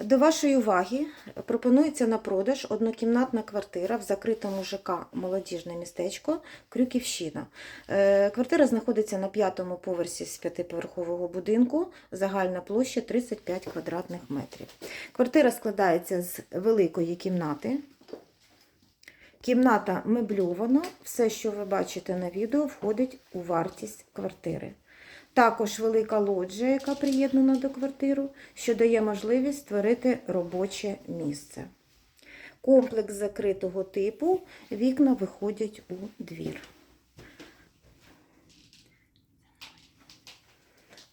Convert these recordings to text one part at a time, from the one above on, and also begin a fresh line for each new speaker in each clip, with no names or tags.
До вашої уваги пропонується на продаж однокімнатна квартира в закритому ЖК Молодіжне містечко Крюківщина. Е, Квартира знаходиться на п'ятому поверсі з п'ятиповерхового будинку, загальна площа 35 квадратних метрів. Квартира складається з великої кімнати. Кімната мебльована, все, що ви бачите на відео, входить у вартість квартири. Також велика лоджія, яка приєднана до квартири, що дає можливість створити робоче місце. Комплекс закритого типу, вікна виходять у двір.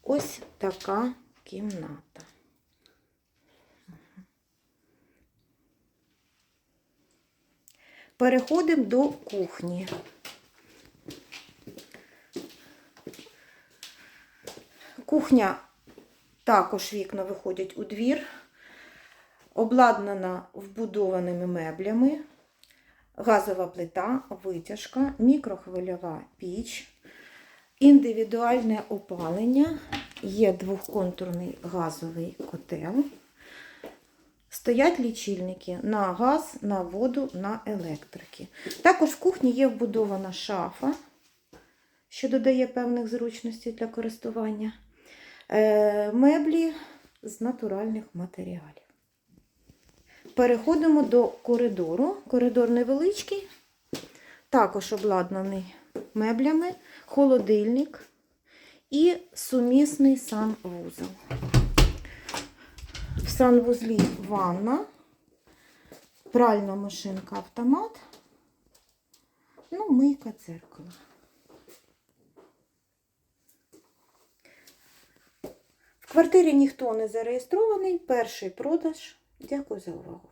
Ось така кімната. Переходимо до кухні. Кухня також вікна виходять у двір, обладнана вбудованими меблями, газова плита, витяжка, мікрохвильова піч, індивідуальне опалення, є двохконтурний газовий котел. Стоять лічильники на газ, на воду, на електрики. Також в кухні є вбудована шафа, що додає певних зручностей для користування. Е, Меблі з натуральних матеріалів. Переходимо до коридору. Коридор невеличкий, також обладнаний меблями, холодильник і сумісний санвузол. В санвузлі ванна, пральна машинка автомат, ну, мийка дзеркало. Квартирі ніхто не зареєстрований. Перший продаж. Дякую за увагу.